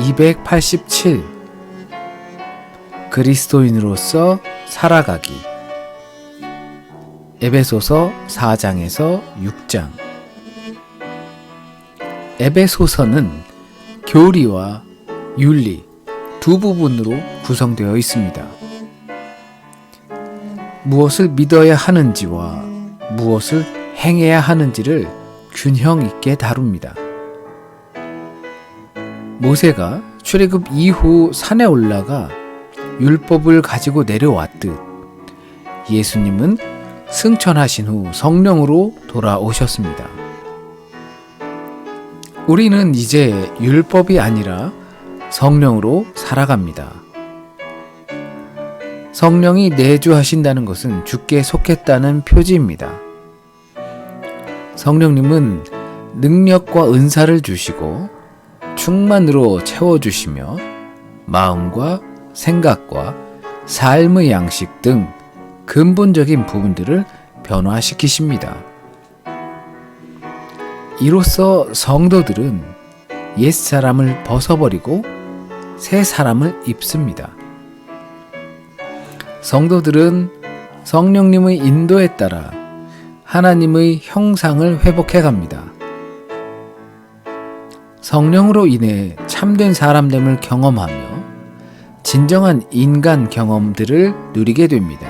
287 그리스도인으로서 살아가기 에베소서 4장에서 6장 에베소서는 교리와 윤리 두 부분으로 구성되어 있습니다. 무엇을 믿어야 하는지와 무엇을 행해야 하는지를 균형 있게 다룹니다. 모세가 출애굽 이후 산에 올라가 율법을 가지고 내려왔듯 예수님은 승천하신 후 성령으로 돌아오셨습니다. 우리는 이제 율법이 아니라 성령으로 살아갑니다. 성령이 내주하신다는 것은 주께 속했다는 표지입니다. 성령님은 능력과 은사를 주시고 충만으로 채워주시며 마음과 생각과 삶의 양식 등 근본적인 부분들을 변화시키십니다. 이로써 성도들은 옛 사람을 벗어버리고 새 사람을 입습니다. 성도들은 성령님의 인도에 따라 하나님의 형상을 회복해 갑니다. 성령으로 인해 참된 사람됨을 경험하며 진정한 인간 경험들을 누리게 됩니다.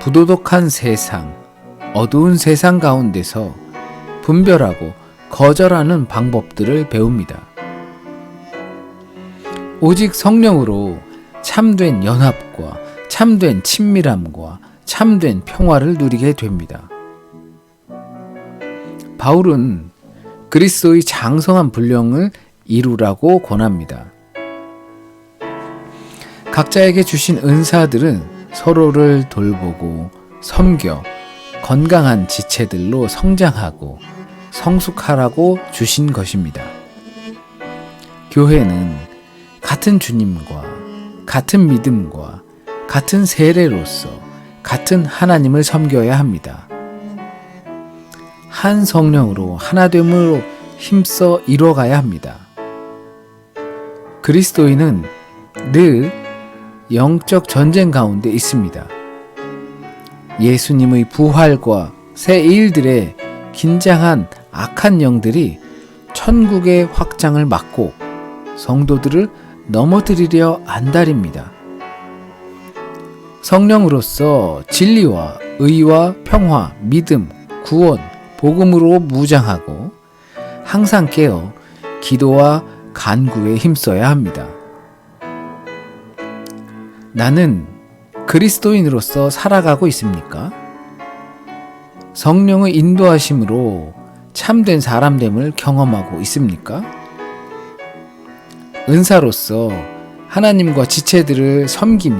부도덕한 세상, 어두운 세상 가운데서 분별하고 거절하는 방법들을 배웁니다. 오직 성령으로 참된 연합과 참된 친밀함과 참된 평화를 누리게 됩니다. 바울은 그리스도의 장성한 분량을 이루라고 권합니다. 각자에게 주신 은사들은 서로를 돌보고 섬겨 건강한 지체들로 성장하고 성숙하라고 주신 것입니다. 교회는 같은 주님과 같은 믿음과 같은 세례로서 같은 하나님을 섬겨야 합니다. 한 성령으로 하나됨으로 힘써 이뤄가야 합니다. 그리스도인은 늘 영적 전쟁 가운데 있습니다. 예수님의 부활과 새 일들의 긴장한 악한 영들이 천국의 확장을 막고 성도들을 넘어뜨리려 안달입니다. 성령으로서 진리와 의와 평화, 믿음, 구원, 복음으로 무장하고 항상 깨어 기도와 간구에 힘써야 합니다. 나는 그리스도인으로서 살아가고 있습니까? 성령의 인도하심으로 참된 사람됨을 경험하고 있습니까? 은사로서 하나님과 지체들을 섬기며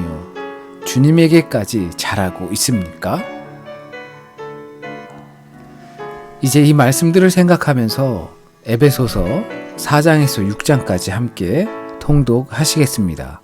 주님에게까지 잘하고 있습니까? 이제 이 말씀들을 생각하면서 에베소서 4장에서 6장까지 함께 통독하시겠습니다.